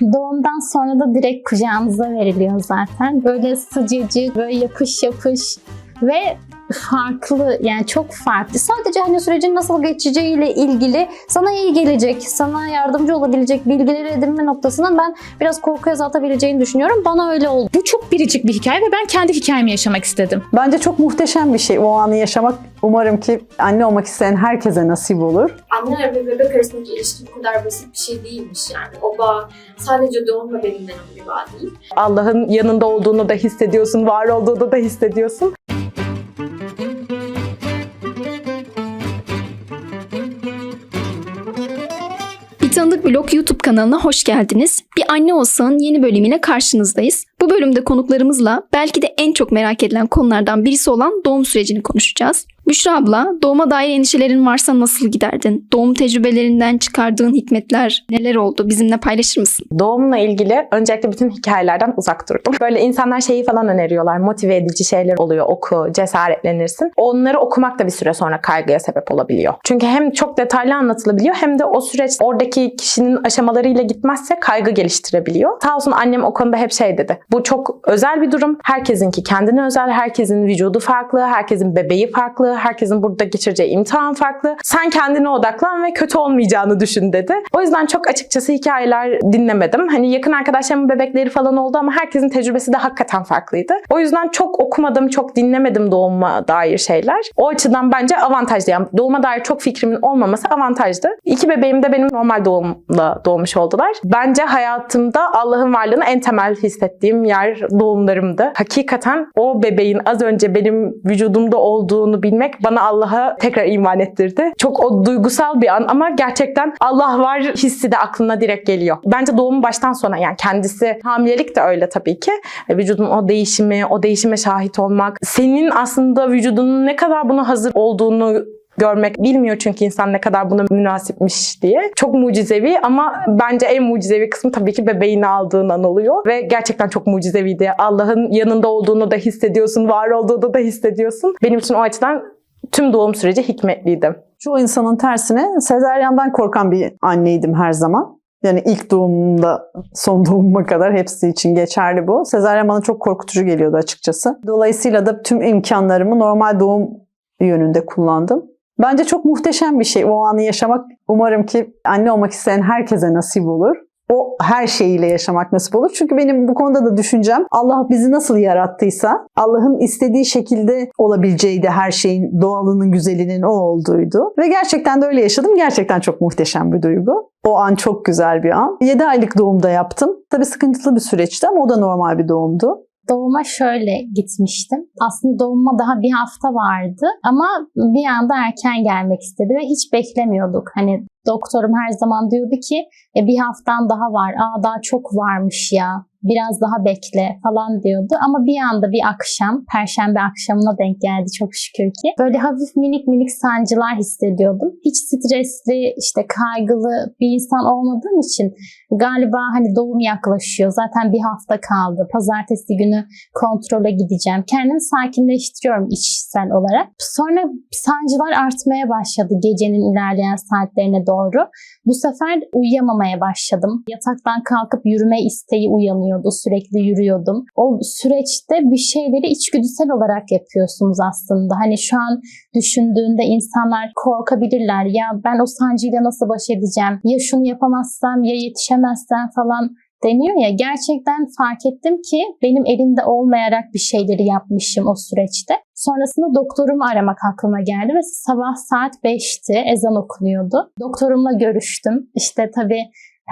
Doğumdan sonra da direkt kucağımıza veriliyor zaten. Böyle sıcacık, böyle yapış yapış ve farklı yani çok farklı. Sadece hani sürecin nasıl geçeceğiyle ilgili sana iyi gelecek, sana yardımcı olabilecek bilgileri edinme noktasından ben biraz korku azaltabileceğini düşünüyorum. Bana öyle oldu. Bu çok biricik bir hikaye ve ben kendi hikayemi yaşamak istedim. Bence çok muhteşem bir şey o anı yaşamak. Umarım ki anne olmak isteyen herkese nasip olur. anne ve bebek arasındaki ilişki bu kadar basit bir şey değilmiş yani. O bağ sadece doğumla belirlenen bir bağ değil. Allah'ın yanında olduğunu da hissediyorsun, var olduğunu da hissediyorsun. Tanıdık Blog YouTube kanalına hoş geldiniz. Bir Anne Olsan yeni bölümüyle karşınızdayız. Bu bölümde konuklarımızla belki de en çok merak edilen konulardan birisi olan doğum sürecini konuşacağız. Büşra abla, doğuma dair endişelerin varsa nasıl giderdin? Doğum tecrübelerinden çıkardığın hikmetler neler oldu? Bizimle paylaşır mısın? Doğumla ilgili öncelikle bütün hikayelerden uzak durdum. Böyle insanlar şeyi falan öneriyorlar. Motive edici şeyler oluyor. Oku, cesaretlenirsin. Onları okumak da bir süre sonra kaygıya sebep olabiliyor. Çünkü hem çok detaylı anlatılabiliyor hem de o süreç oradaki kişinin aşamalarıyla gitmezse kaygı geliştirebiliyor. Sağ olsun annem o konuda hep şey dedi. Bu çok özel bir durum. Herkesinki kendine özel. Herkesin vücudu farklı. Herkesin bebeği farklı. Herkesin burada geçireceği imtihan farklı. Sen kendine odaklan ve kötü olmayacağını düşün dedi. O yüzden çok açıkçası hikayeler dinlemedim. Hani yakın arkadaşlarımın bebekleri falan oldu ama herkesin tecrübesi de hakikaten farklıydı. O yüzden çok okumadım, çok dinlemedim doğuma dair şeyler. O açıdan bence avantajlı. Yani doğuma dair çok fikrimin olmaması avantajlı. İki bebeğim de benim normal doğumla doğmuş oldular. Bence hayatımda Allah'ın varlığını en temel hissettiğim yer doğumlarımdı. Hakikaten o bebeğin az önce benim vücudumda olduğunu bilmek bana Allah'a tekrar iman ettirdi. Çok o duygusal bir an ama gerçekten Allah var hissi de aklına direkt geliyor. Bence doğumun baştan sona yani kendisi hamilelik de öyle tabii ki. E, Vücudun o değişimi, o değişime şahit olmak, senin aslında vücudunun ne kadar buna hazır olduğunu görmek bilmiyor çünkü insan ne kadar buna münasipmiş diye. Çok mucizevi ama bence en mucizevi kısmı tabii ki bebeğini aldığın an oluyor ve gerçekten çok mucizeviydi. Allah'ın yanında olduğunu da hissediyorsun, var olduğunu da hissediyorsun. Benim için o açıdan tüm doğum süreci hikmetliydi. Çoğu insanın tersine sezaryenden korkan bir anneydim her zaman. Yani ilk doğumumda son doğumuma kadar hepsi için geçerli bu. Sezaryen bana çok korkutucu geliyordu açıkçası. Dolayısıyla da tüm imkanlarımı normal doğum yönünde kullandım. Bence çok muhteşem bir şey o anı yaşamak. Umarım ki anne olmak isteyen herkese nasip olur. O her şeyiyle yaşamak nasip olur. Çünkü benim bu konuda da düşüncem Allah bizi nasıl yarattıysa Allah'ın istediği şekilde olabileceği de her şeyin doğalının güzelinin o olduğuydu. Ve gerçekten de öyle yaşadım. Gerçekten çok muhteşem bir duygu. O an çok güzel bir an. 7 aylık doğumda yaptım. Tabii sıkıntılı bir süreçti ama o da normal bir doğumdu. Doğuma şöyle gitmiştim. Aslında doğuma daha bir hafta vardı ama bir anda erken gelmek istedi ve hiç beklemiyorduk. Hani doktorum her zaman diyordu ki e, bir haftan daha var. Aa daha çok varmış ya. Biraz daha bekle falan diyordu. Ama bir anda bir akşam, perşembe akşamına denk geldi çok şükür ki. Böyle hafif minik minik sancılar hissediyordum. Hiç stresli, işte kaygılı bir insan olmadığım için galiba hani doğum yaklaşıyor. Zaten bir hafta kaldı. Pazartesi günü kontrole gideceğim. Kendimi sakinleştiriyorum içsel olarak. Sonra sancılar artmaya başladı gecenin ilerleyen saatlerine doğru. Bu sefer uyuyamamaya başladım. Yataktan kalkıp yürüme isteği uyanıyordu. Sürekli yürüyordum. O süreçte bir şeyleri içgüdüsel olarak yapıyorsunuz aslında. Hani şu an düşündüğünde insanlar korkabilirler. Ya ben o sancıyla nasıl baş edeceğim? Ya şunu yapamazsam ya yetişemezsem falan deniyor ya gerçekten fark ettim ki benim elimde olmayarak bir şeyleri yapmışım o süreçte. Sonrasında doktorumu aramak aklıma geldi ve sabah saat 5'ti ezan okunuyordu. Doktorumla görüştüm. İşte tabii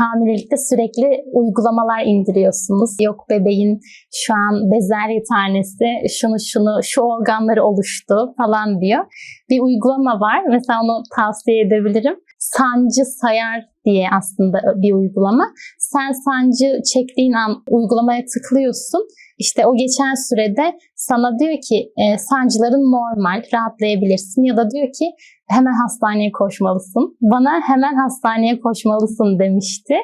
hamilelikte sürekli uygulamalar indiriyorsunuz. Yok bebeğin şu an bezelye tanesi şunu şunu şu organları oluştu falan diyor. Bir uygulama var. Mesela onu tavsiye edebilirim. Sancı sayar diye aslında bir uygulama. Sen sancı çektiğin an uygulamaya tıklıyorsun. İşte o geçen sürede sana diyor ki e, sancıların normal, rahatlayabilirsin ya da diyor ki hemen hastaneye koşmalısın. Bana hemen hastaneye koşmalısın demişti.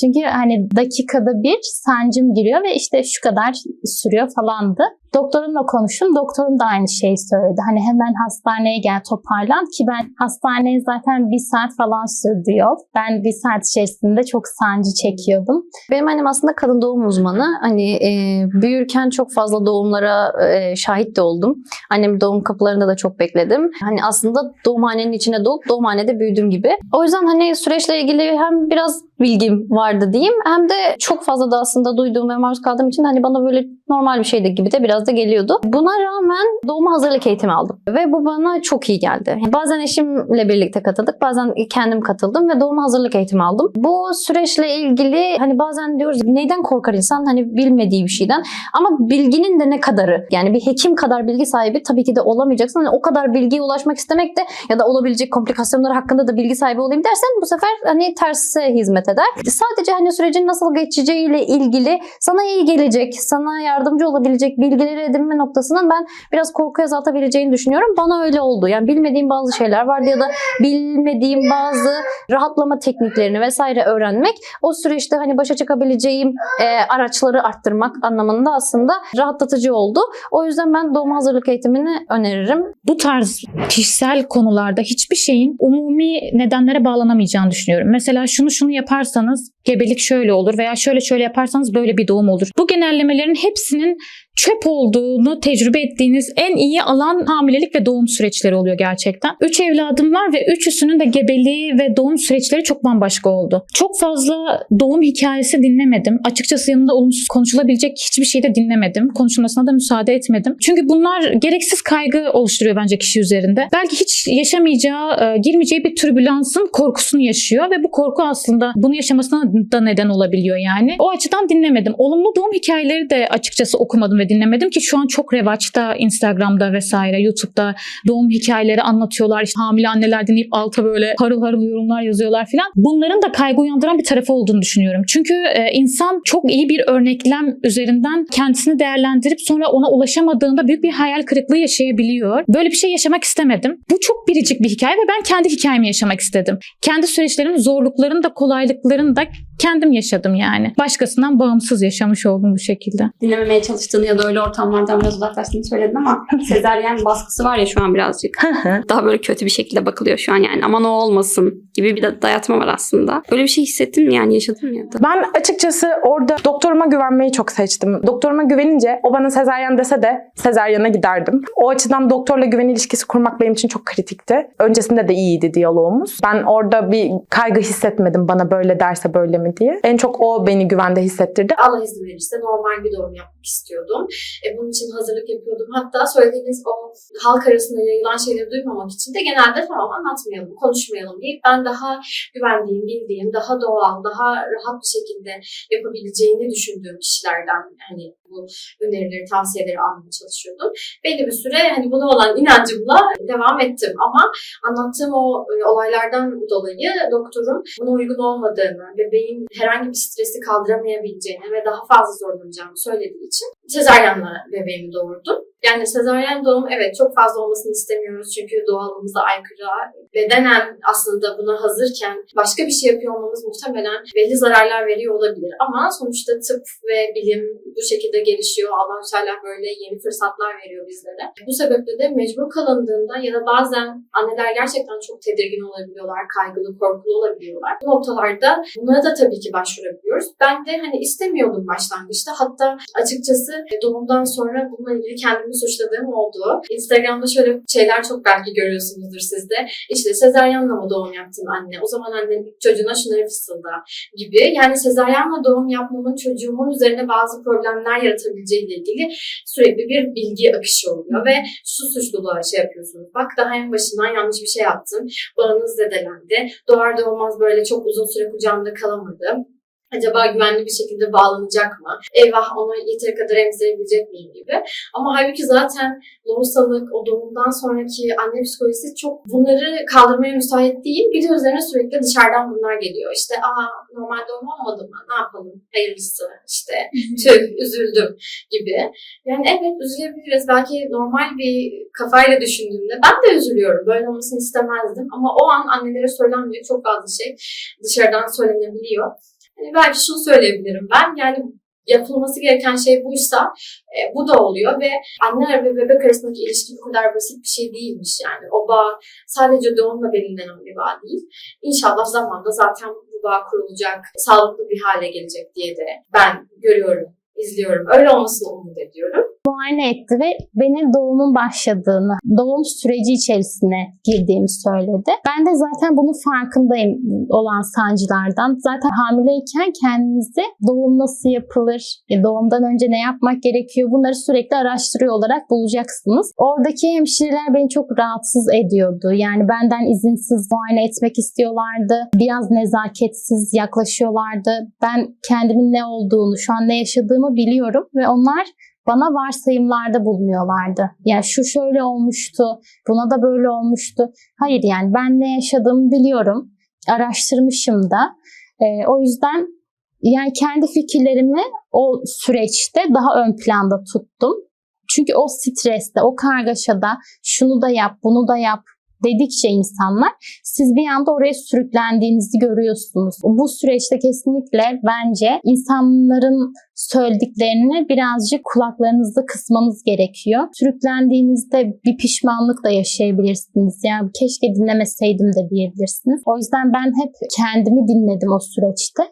Çünkü hani dakikada bir sancım giriyor ve işte şu kadar sürüyor falandı. Doktorumla konuştum. Doktorum da aynı şeyi söyledi. Hani hemen hastaneye gel toparlan ki ben hastaneye zaten bir saat falan sürdü yol. Ben bir saat içerisinde çok sancı çekiyordum. Benim annem aslında kadın doğum uzmanı. Hani e, büyürken çok fazla doğumlara e, şahit de oldum. Annemin doğum kapılarında da çok bekledim. Hani aslında doğumhanenin içine doğup doğumhanede büyüdüm gibi. O yüzden hani süreçle ilgili hem biraz bilgim vardı diyeyim hem de çok fazla da aslında duyduğum ve maruz kaldığım için hani bana böyle normal bir şeydi gibi de biraz da geliyordu. Buna rağmen doğuma hazırlık eğitimi aldım ve bu bana çok iyi geldi. Bazen eşimle birlikte katıldık, bazen kendim katıldım ve doğuma hazırlık eğitimi aldım. Bu süreçle ilgili hani bazen diyoruz neyden korkar insan hani bilmediği bir şeyden ama bilginin de ne kadarı yani bir hekim kadar bilgi sahibi tabii ki de olamayacaksın. Hani o kadar bilgiye ulaşmak istemek de ya da olabilecek komplikasyonlar hakkında da bilgi sahibi olayım dersen bu sefer hani terse hizmet. Sadece hani sürecin nasıl geçeceğiyle ilgili sana iyi gelecek, sana yardımcı olabilecek bilgileri edinme noktasının ben biraz korku azaltabileceğini düşünüyorum. Bana öyle oldu. Yani bilmediğim bazı şeyler vardı ya da bilmediğim bazı rahatlama tekniklerini vesaire öğrenmek o süreçte hani başa çıkabileceğim e, araçları arttırmak anlamında aslında rahatlatıcı oldu. O yüzden ben doğum hazırlık eğitimini öneririm. Bu tarz kişisel konularda hiçbir şeyin umumi nedenlere bağlanamayacağını düşünüyorum. Mesela şunu şunu yaparsanız gebelik şöyle olur veya şöyle şöyle yaparsanız böyle bir doğum olur. Bu genellemelerin hepsinin çöp olduğunu tecrübe ettiğiniz en iyi alan hamilelik ve doğum süreçleri oluyor gerçekten. Üç evladım var ve üçüsünün de gebeliği ve doğum süreçleri çok bambaşka oldu. Çok fazla doğum hikayesi dinlemedim. Açıkçası yanında olumsuz konuşulabilecek hiçbir şey de dinlemedim. Konuşulmasına da müsaade etmedim. Çünkü bunlar gereksiz kaygı oluşturuyor bence kişi üzerinde. Belki hiç yaşamayacağı, e, girmeyeceği bir türbülansın korkusunu yaşıyor ve bu korku aslında bunu yaşamasına da neden olabiliyor yani. O açıdan dinlemedim. Olumlu doğum hikayeleri de açıkçası okumadım ve dinlemedim ki şu an çok revaçta Instagram'da vesaire YouTube'da doğum hikayeleri anlatıyorlar. İşte hamile anneler dinleyip alta böyle harıl harıl yorumlar yazıyorlar filan. Bunların da kaygı uyandıran bir tarafı olduğunu düşünüyorum. Çünkü e, insan çok iyi bir örneklem üzerinden kendisini değerlendirip sonra ona ulaşamadığında büyük bir hayal kırıklığı yaşayabiliyor. Böyle bir şey yaşamak istemedim. Bu çok biricik bir hikaye ve ben kendi hikayemi yaşamak istedim. Kendi süreçlerimin zorluklarını da kolaylıklarını da kendim yaşadım yani. Başkasından bağımsız yaşamış oldum bu şekilde. dinlememeye çalıştığını ya da öyle ortamlardan biraz uzaklaştığını söyledin ama sezaryen baskısı var ya şu an birazcık. Daha böyle kötü bir şekilde bakılıyor şu an yani. Aman o olmasın gibi bir dayatma var aslında. Böyle bir şey hissettin mi yani yaşadın mı ya da? Ben açıkçası orada doktoruma güvenmeyi çok seçtim. Doktoruma güvenince o bana sezaryen dese de sezaryene giderdim. O açıdan doktorla güven ilişkisi kurmak benim için çok kritikti. Öncesinde de iyiydi diyalogumuz. Ben orada bir kaygı hissetmedim bana böyle derse böyle mi diye. En çok o beni güvende hissettirdi. Allah izin verirse normal bir doğum yapmak istiyordum. E, bunun için hazırlık yapıyordum. Hatta söylediğiniz o halk arasında yayılan şeyleri duymamak için de genelde tamam anlatmayalım, konuşmayalım deyip ben daha güvendiğim, bildiğim, daha doğal, daha rahat bir şekilde yapabileceğini düşündüğüm kişilerden hani bu önerileri, tavsiyeleri almaya çalışıyordum. Belli bir süre hani buna olan inancımla devam ettim ama anlattığım o e, olaylardan dolayı doktorum buna uygun olmadığını, bebeğin herhangi bir stresi kaldıramayabileceğini ve daha fazla zorlanacağını söylediği için sezaryenle bebeğimi doğurdum. Yani sezaryen doğum evet çok fazla olmasını istemiyoruz çünkü doğalımıza aykırı. Bedenen aslında buna hazırken başka bir şey yapıyor olmamız muhtemelen belli zararlar veriyor olabilir. Ama sonuçta tıp ve bilim bu şekilde gelişiyor. allah Teala böyle yeni fırsatlar veriyor bizlere. Bu sebeple de mecbur kalındığında ya da bazen anneler gerçekten çok tedirgin olabiliyorlar, kaygılı, korkulu olabiliyorlar. Bu noktalarda bunlara da tabii ki başvurabiliyoruz. Ben de hani istemiyordum başlangıçta. Hatta açıkçası doğumdan sonra bununla ilgili kendimi suçladığım oldu. Instagram'da şöyle şeyler çok belki görüyorsunuzdur siz de. İşte sezaryenle mı doğum yaptın anne? O zaman anne çocuğuna şunları fısılda gibi. Yani sezaryenle doğum yapmamın çocuğumun üzerine bazı problemler yaratabileceğiyle ilgili sürekli bir bilgi akışı oluyor ve su suçluluğa şey yapıyorsunuz. Bak daha en başından yanlış bir şey yaptın. Bağınız zedelendi. Doğar doğmaz böyle çok uzun süre kucağımda kalamadı Acaba güvenli bir şekilde bağlanacak mı? Eyvah onu yeteri kadar emzirebilecek miyim gibi. Ama halbuki zaten lohusalık, o doğumdan sonraki anne psikolojisi çok bunları kaldırmaya müsait değil. Bir de üzerine sürekli dışarıdan bunlar geliyor. İşte aa normal doğum olmadı mı? Ne yapalım? Hayırlısı. İşte tüh üzüldüm gibi. Yani evet üzülebiliriz. Belki normal bir kafayla düşündüğümde ben de üzülüyorum. Böyle olmasını istemezdim. Ama o an annelere söylenmeyecek çok fazla şey dışarıdan söylenebiliyor. Hani belki şunu söyleyebilirim ben. Yani yapılması gereken şey buysa e, bu da oluyor ve anne ve bebek arasındaki ilişki bu kadar basit bir şey değilmiş yani. O bağ sadece doğumla belirlenen bir bağ değil. İnşallah zamanla zaten bu bağ kurulacak, sağlıklı bir hale gelecek diye de ben görüyorum, izliyorum. Öyle olmasını umut ediyorum. Muayene etti ve benim doğumun başladığını, doğum süreci içerisine girdiğimi söyledi. Ben de zaten bunun farkındayım olan sancılardan. Zaten hamileyken kendinizi doğum nasıl yapılır, e, doğumdan önce ne yapmak gerekiyor bunları sürekli araştırıyor olarak bulacaksınız. Oradaki hemşireler beni çok rahatsız ediyordu. Yani benden izinsiz muayene etmek istiyorlardı. Biraz nezaketsiz yaklaşıyorlardı. Ben kendimin ne olduğunu, şu an ne yaşadığımı biliyorum ve onlar bana varsayımlarda bulunuyorlardı. Yani şu şöyle olmuştu, buna da böyle olmuştu. Hayır yani ben ne yaşadığımı biliyorum. Araştırmışım da. Ee, o yüzden yani kendi fikirlerimi o süreçte daha ön planda tuttum. Çünkü o streste, o kargaşada şunu da yap, bunu da yap dedikçe insanlar siz bir anda oraya sürüklendiğinizi görüyorsunuz. Bu süreçte kesinlikle bence insanların söylediklerini birazcık kulaklarınızda kısmanız gerekiyor. Sürüklendiğinizde bir pişmanlık da yaşayabilirsiniz. Yani keşke dinlemeseydim de diyebilirsiniz. O yüzden ben hep kendimi dinledim o süreçte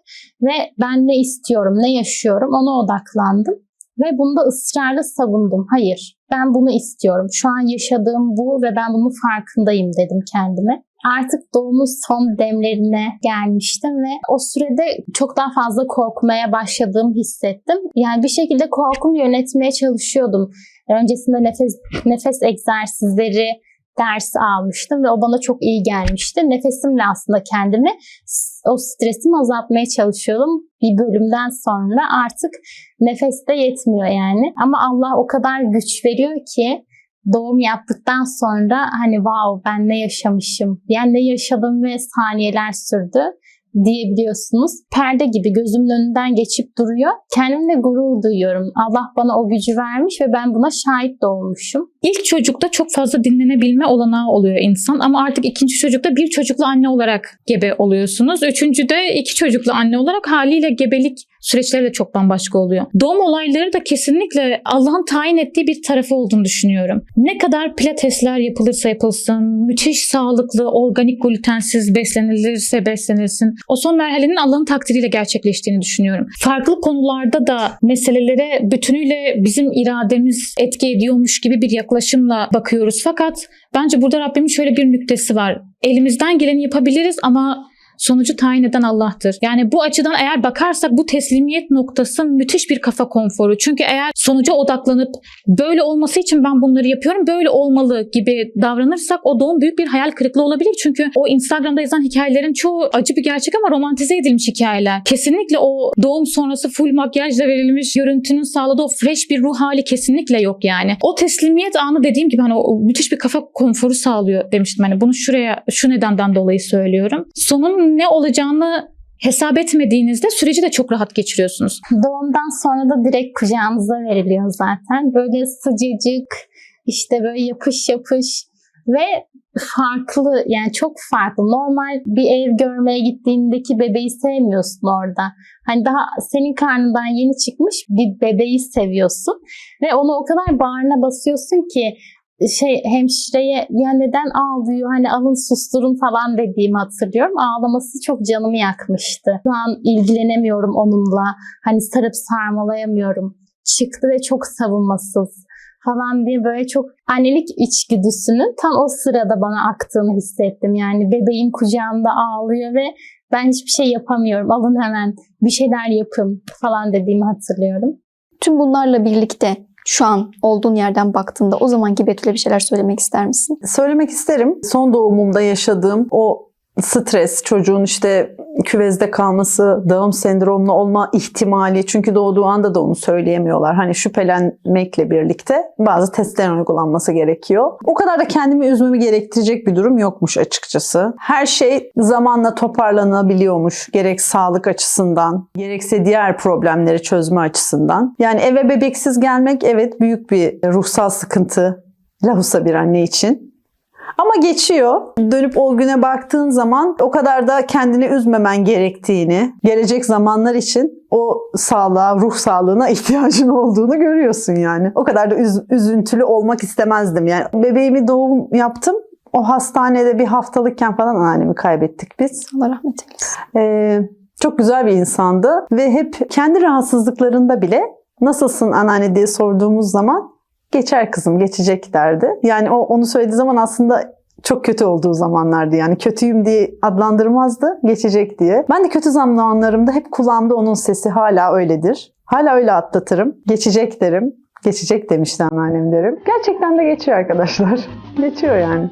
ve ben ne istiyorum, ne yaşıyorum ona odaklandım. Ve bunu da ısrarla savundum. Hayır, ben bunu istiyorum. Şu an yaşadığım bu ve ben bunun farkındayım dedim kendime. Artık doğumun son demlerine gelmiştim ve o sürede çok daha fazla korkmaya başladığımı hissettim. Yani bir şekilde korkumu yönetmeye çalışıyordum. Öncesinde nefes nefes egzersizleri dersi almıştım ve o bana çok iyi gelmişti. Nefesimle aslında kendimi o stresimi azaltmaya çalışıyordum. Bir bölümden sonra artık nefes de yetmiyor yani. Ama Allah o kadar güç veriyor ki doğum yaptıktan sonra hani wow ben ne yaşamışım. Yani ne yaşadım ve saniyeler sürdü diyebiliyorsunuz. Perde gibi gözümün önünden geçip duruyor. Kendimle gurur duyuyorum. Allah bana o gücü vermiş ve ben buna şahit de olmuşum. İlk çocukta çok fazla dinlenebilme olanağı oluyor insan ama artık ikinci çocukta bir çocuklu anne olarak gebe oluyorsunuz. Üçüncüde iki çocuklu anne olarak haliyle gebelik süreçleri de çok bambaşka oluyor. Doğum olayları da kesinlikle Allah'ın tayin ettiği bir tarafı olduğunu düşünüyorum. Ne kadar pilatesler yapılırsa yapılsın, müthiş sağlıklı, organik glutensiz beslenilirse beslenilsin. O son merhalenin Allah'ın takdiriyle gerçekleştiğini düşünüyorum. Farklı konularda da meselelere bütünüyle bizim irademiz etki ediyormuş gibi bir yaklaşımla bakıyoruz. Fakat bence burada Rabbimin şöyle bir nüktesi var. Elimizden geleni yapabiliriz ama sonucu tayin eden Allah'tır. Yani bu açıdan eğer bakarsak bu teslimiyet noktası müthiş bir kafa konforu. Çünkü eğer sonuca odaklanıp böyle olması için ben bunları yapıyorum, böyle olmalı gibi davranırsak o doğum büyük bir hayal kırıklığı olabilir. Çünkü o Instagram'da yazan hikayelerin çoğu acı bir gerçek ama romantize edilmiş hikayeler. Kesinlikle o doğum sonrası full makyajla verilmiş görüntünün sağladığı o fresh bir ruh hali kesinlikle yok yani. O teslimiyet anı dediğim gibi hani o, müthiş bir kafa konforu sağlıyor demiştim. Hani bunu şuraya şu nedenden dolayı söylüyorum. Sonun ne olacağını hesap etmediğinizde süreci de çok rahat geçiriyorsunuz. Doğumdan sonra da direkt kucağınıza veriliyor zaten. Böyle sıcacık, işte böyle yapış yapış ve farklı yani çok farklı. Normal bir ev görmeye gittiğindeki bebeği sevmiyorsun orada. Hani daha senin karnından yeni çıkmış bir bebeği seviyorsun ve onu o kadar bağrına basıyorsun ki şey hemşireye ya neden ağlıyor hani alın susturun falan dediğimi hatırlıyorum. Ağlaması çok canımı yakmıştı. Şu an ilgilenemiyorum onunla. Hani sarıp sarmalayamıyorum. Çıktı ve çok savunmasız falan diye böyle çok annelik içgüdüsünün tam o sırada bana aktığını hissettim. Yani bebeğim kucağımda ağlıyor ve ben hiçbir şey yapamıyorum. Alın hemen bir şeyler yapın falan dediğimi hatırlıyorum. Tüm bunlarla birlikte şu an olduğun yerden baktığında o zamanki Betül'e bir şeyler söylemek ister misin? Söylemek isterim. Son doğumumda yaşadığım o stres, çocuğun işte küvezde kalması, Down sendromlu olma ihtimali çünkü doğduğu anda da onu söyleyemiyorlar. Hani şüphelenmekle birlikte bazı testlerin uygulanması gerekiyor. O kadar da kendimi üzmemi gerektirecek bir durum yokmuş açıkçası. Her şey zamanla toparlanabiliyormuş. Gerek sağlık açısından, gerekse diğer problemleri çözme açısından. Yani eve bebeksiz gelmek evet büyük bir ruhsal sıkıntı lahusa bir anne için. Ama geçiyor. Dönüp o güne baktığın zaman o kadar da kendini üzmemen gerektiğini, gelecek zamanlar için o sağlığa, ruh sağlığına ihtiyacın olduğunu görüyorsun yani. O kadar da üz- üzüntülü olmak istemezdim. Yani bebeğimi doğum yaptım. O hastanede bir haftalıkken falan annemi kaybettik biz. Allah rahmet eylesin. Ee, çok güzel bir insandı ve hep kendi rahatsızlıklarında bile nasılsın anneanne diye sorduğumuz zaman geçer kızım geçecek derdi. Yani o onu söylediği zaman aslında çok kötü olduğu zamanlardı. Yani kötüyüm diye adlandırmazdı, geçecek diye. Ben de kötü zamanlarımda hep kulağımda onun sesi hala öyledir. Hala öyle atlatırım. Geçecek derim. Geçecek demişti anneannem derim. Gerçekten de geçiyor arkadaşlar. Geçiyor yani.